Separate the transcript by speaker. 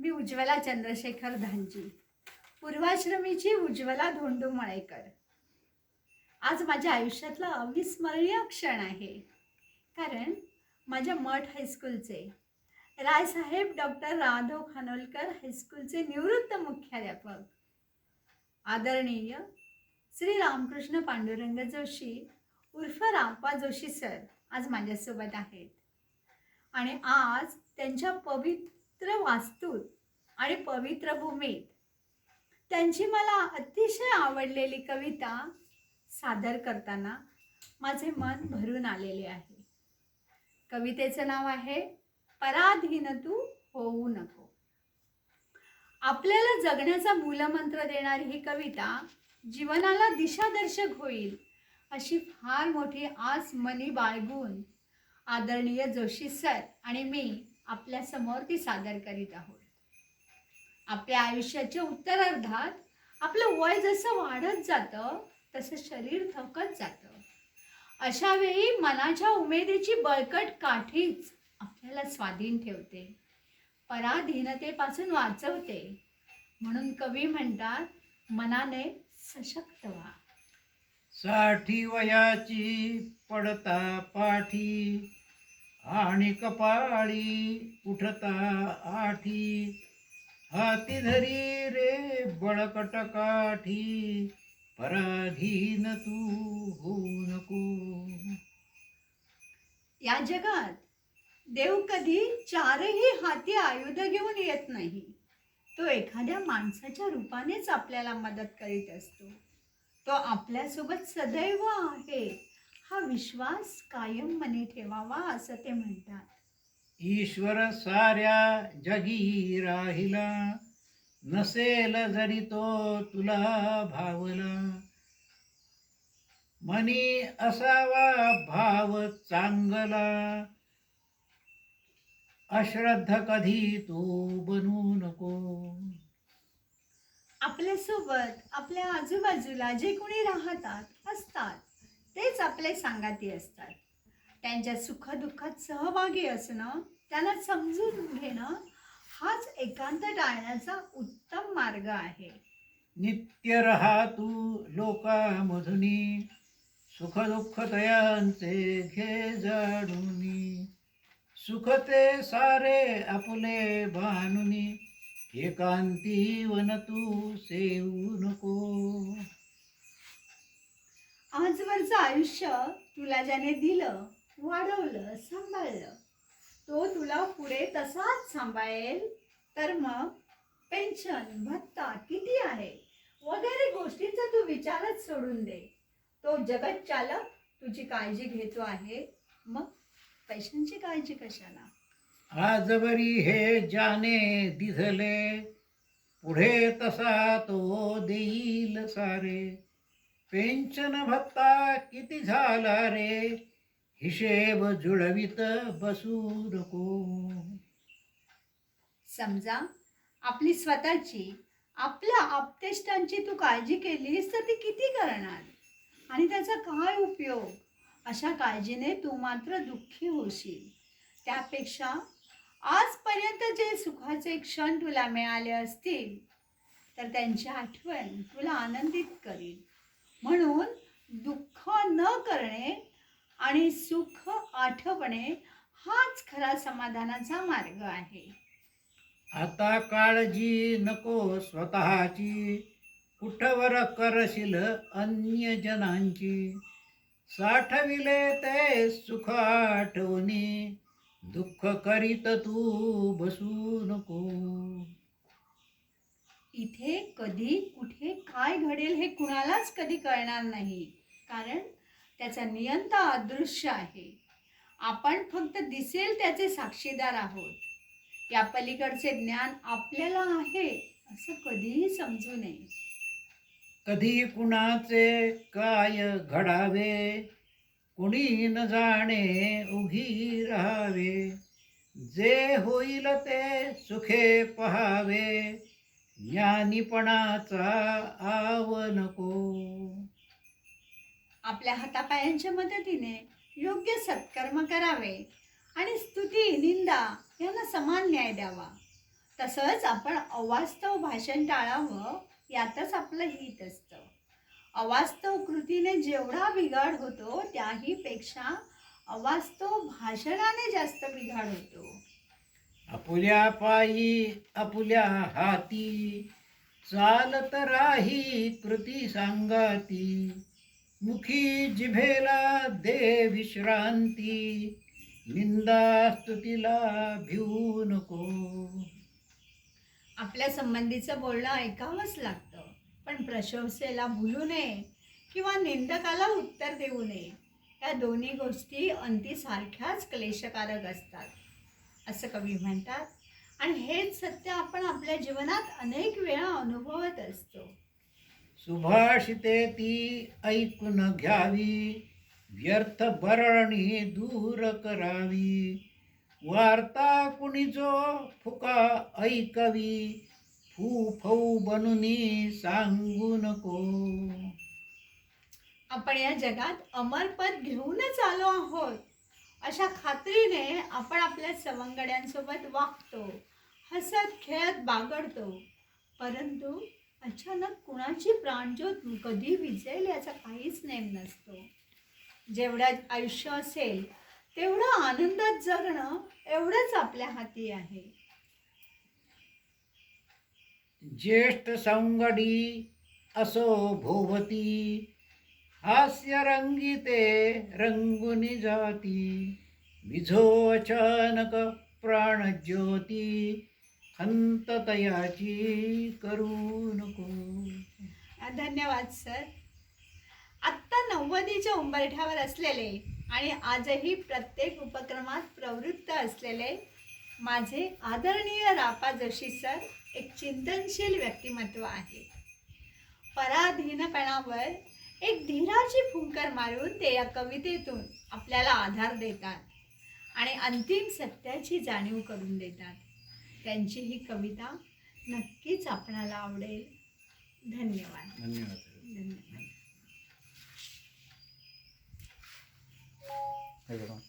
Speaker 1: मी उज्ज्वला चंद्रशेखर धानजी पूर्वाश्रमीची उज्ज्वला धोंडू मळेकर. आज माझ्या आयुष्यातला अविस्मरणीय क्षण आहे. कारण माझ्या मठ हायस्कूलचे रायसाहेब डॉक्टर राधव खानोलकर हायस्कूलचे निवृत्त मुख्याध्यापक. आदरणीय श्री रामकृष्ण पांडुरंग जोशी उर्फ रामपा जोशी सर आज माझ्यासोबत आहेत. आणि आज त्यांच्या पवित्र वास्तूत आणि पवित्र भूमीत. त्यांची मला अतिशय आवडलेली कविता सादर करताना माझे मन भरून आलेले आहे. कवितेचं नाव आहे पराधीन तू होऊ नको. आपल्याला जगण्याचा मूलमंत्र देणारी ही कविता जीवनाला दिशादर्शक होईल अशी फार मोठी आस मनी बाळगून आदरणीय जोशी सर आणि मी आपल्यासमोर ती सादर करीत आहोत. आपल्या आयुष्याच्या उत्तरार्धात आपलं वय जसं वाढत जातं तसं शरीर थकत जातं. अशा वेळी मनाच्या उमेदीची बळकट काठीच आपल्याला स्वाधीन ठेवते. पराधीनतेपासून वाचवते. म्हणून कवी म्हणतात मनाने सशक्त व्हा.
Speaker 2: साठी वयाची पडता पाठी. आणि कपाळी उठता आठी. हाती धरी रे बळकट काठी. पराधीन तू होऊ नको.
Speaker 1: या जगात देव कधी चारही हाती आयुध घेऊन येत नाही. तो एखाद्या माणसाच्या रूपानेच आपल्याला मदत करीत असतो. तो आपल्यासोबत सदैव आहे. हा विश्वास कायम मनी ठेवावा असं ते म्हणतात.
Speaker 2: ईश्वर साऱ्या जगी राहिला नसेल जरी तो तुला भावला. मनी असावा भाव चांगला अश्रद्ध कधी तू बनू नको.
Speaker 1: आपल्यासोबत आपल्या आजूबाजूला जे कोणी राहतात असतात. तेच आपले सांगाती असतात. त्यांच्या सुखदुःखात सहभागी असणं त्यांना समजून घेणं हाच एकांत टाळण्याचा उत्तम मार्ग आहे.
Speaker 2: नित्य रहा तू लोकामधुनी सुख दुःख तयांचे घे जाणूनी सुख ते सारे आपले भानुनी एकांती वन तू सेऊ नको
Speaker 1: आजवरचं आयुष्य तुला ज्याने दिलं वाढवलं सांभाळलं तो तुला पुढे तसाच सांभाळेल. तर मग पेन्शन भत्ता किती आहे? वगैरे गोष्टींचा तू विचारच सोडून दे. तो जगत चालक तुझी काळजी घेतो आहे. मग पैशांची काळजी कशाला?
Speaker 2: आजवरी हे जाने दिसले पुढे तसा तो देईल सारे. पेंशन भत्ता किती झाला रे? हिशेब जुळवित बसू नको.
Speaker 1: समजा आपली स्वतःची आपल्या आपतेष्टांची तू काळजी केलीस तर ती किती करणार? आणि त्याचा काय उपयोग? अशा काळजीने तू मात्र दुःखी होशील. त्यापेक्षा आजपर्यंत जे सुखाचे क्षण तुला मिळाले असतील तर त्यांची आठवण तुला आनंदित करील. म्हणून दुःख न करणे आणि सुख आठवणे हाच खरा समाधानाचा मार्ग आहे.
Speaker 2: आता काळजी नको स्वतःची. कुठवर करशील अन्य जनांची? साठविले ते सुख आठवणी. दुःख करीत तू बसू नको.
Speaker 1: इथे कधी कुठे काय घडेल हे कुणालाच कधी कळणार नाही. कारण त्याचा नियंता अदृश्य आहे. आपण फक्त दिसेल त्याचे साक्षीदार आहोत. या पलीकडचे ज्ञान आपल्याला आहे असं कधीही समजू नये.
Speaker 2: कधी कुणाचे काय घडावे कुणी न जाणे उभी राहावे. जे होईल ते सुखे पहावे. ज्ञानीपणाचा आव नको.
Speaker 1: आपल्या हातापायांच्या मदतीने योग्य सत्कर्म करावे आणि स्तुती निंदा यांना समान न्याय द्यावा. तसंच आपण अवास्तव भाषण टाळावं यातच आपलं हित असतं. अवास्तव कृतीने जेवढा बिघाड होतो त्याही पेक्षा अवास्तव भाषणाने जास्त बिघाड होतो.
Speaker 2: आपुल्या पायी आपुल्या हाती. चालत राही कृती सांगाती. मुखी जिभेला दे विश्रांती. निंदा स्तुतीला भिवू नको.
Speaker 1: आपल्या संबंधीचं बोलणं ऐकावंच लागतं. पण प्रशंसेला भुलू नये किंवा निंदकाला उत्तर देऊ नये. या दोन्ही गोष्टी अंती सारख्याच क्लेशकारक असतात. असं कवी म्हणतात. आणि हेच सत्य आपण आपल्या जीवनात अनेक वेळा अनुभवत असतो.
Speaker 2: सुभाषिते ती ऐकून घ्यावी. व्यर्थ बरणी दूर करावी. वार्ता कुणी जो फुका ऐकवी. फू फऊ बनूनी सांगू नको.
Speaker 1: आपण या जगात अमरपद घेऊनच आलो आहोत. अशा खात्रीने आपण आपल्या सवंगड्यांसोबत वागतो हसत खेळत बागडतो. परंतु अचानक कुणाची प्राणज्योत कधी विजेल याचा काहीच नेम नसतो. जेवढं आयुष्य असेल तेवढं आनंदात जगणं एवढंच आपल्या हाती आहे.
Speaker 2: ज्येष्ठ सौंगडी असो भोवती हास्य रंगिते रंगुनी जाती विझो अचानक प्राणज्योती खंत तयाची करू नको
Speaker 1: धन्यवाद सर. आत्ता नव्वदीच्या उंबरठ्यावर असलेले आणि आजही प्रत्येक उपक्रमात प्रवृत्त असलेले माझे आदरणीय रापा जोशी सर एक चिंतनशील व्यक्तिमत्व आहे. पराधीनपणावर एक धीराची फुंकर मारून ते या कवितेतून आपल्याला आधार देतात आणि अंतिम सत्याची जाणीव करून देतात. त्यांची ही कविता नक्कीच आपणाला आवडेल. धन्यवाद.
Speaker 2: धन्यवाद.
Speaker 1: धन्यवाद.